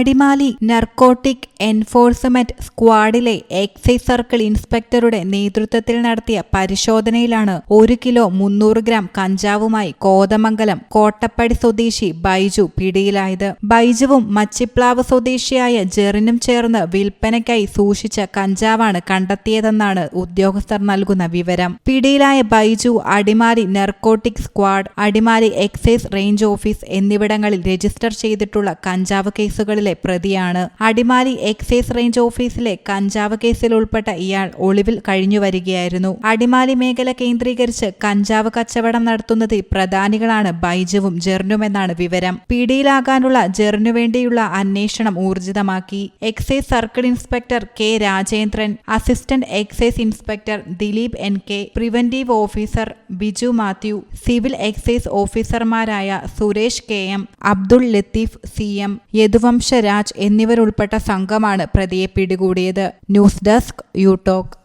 Adimali narcotic enforcement സ്ക്വാഡിലെ excise circle ഇൻസ്പെക്ടറുടെ നേതൃത്വത്തിൽ നടത്തിയ പരിശോധനയിലാണ് ഒരു കിലോ മുന്നൂറ് ഗ്രാം കഞ്ചാവുമായി കോതമംഗലം കോട്ടപ്പടി സ്വദേശി ബൈജു പിടിയിലായത്. ബൈജുവും മച്ചിപ്ലാവ് സ്വദേശിയായ ജെറിനും ചേർന്ന് വിൽപ്പനയ്ക്കായി സൂക്ഷിച്ച കഞ്ചാവാണ് കണ്ടെത്തിയതെന്നാണ് ഉദ്യോഗസ്ഥർ നൽകുന്ന വിവരം. പിടിയിലായ Baiju Adimali narcotic squad Adimali excise range office എന്നിവിടങ്ങളിൽ രജിസ്റ്റർ ചെയ്തിട്ടുള്ള കഞ്ചാവ് കേസുകളിലെ പ്രതിയാണ്. അടിമാലി എക്സൈസ് റേഞ്ച് ഓഫീസിലെ കഞ്ചാവ് കേസിൽ ഉൾപ്പെട്ട ഇയാൾ ഒളിവിൽ കഴിഞ്ഞുവരികയായിരുന്നു. അടിമാലി മേഖല കേന്ദ്രീകരിച്ച് കഞ്ചാവ് കച്ചവടം നടത്തുന്നതിൽ പ്രധാനികളാണ് ബൈജുവും ജെറിനുമെന്നാണ് വിവരം. പിടിയിലാകാനുള്ള ജെറിനു വേണ്ടിയുള്ള അന്വേഷണം ഊർജിതമാക്കി. Excise circle inspector K Rajendran assistant excise inspector Dileep N K preventive officer Biju Mathew civil excise ഓഫീസർമാരായ Suresh K M Abdul Latheef C M Yaduvamsa Raj എന്നിവരുൾപ്പെട്ട സംഘമാണ് പ്രതിയെ പിടികൂടിയത്. News desk you talk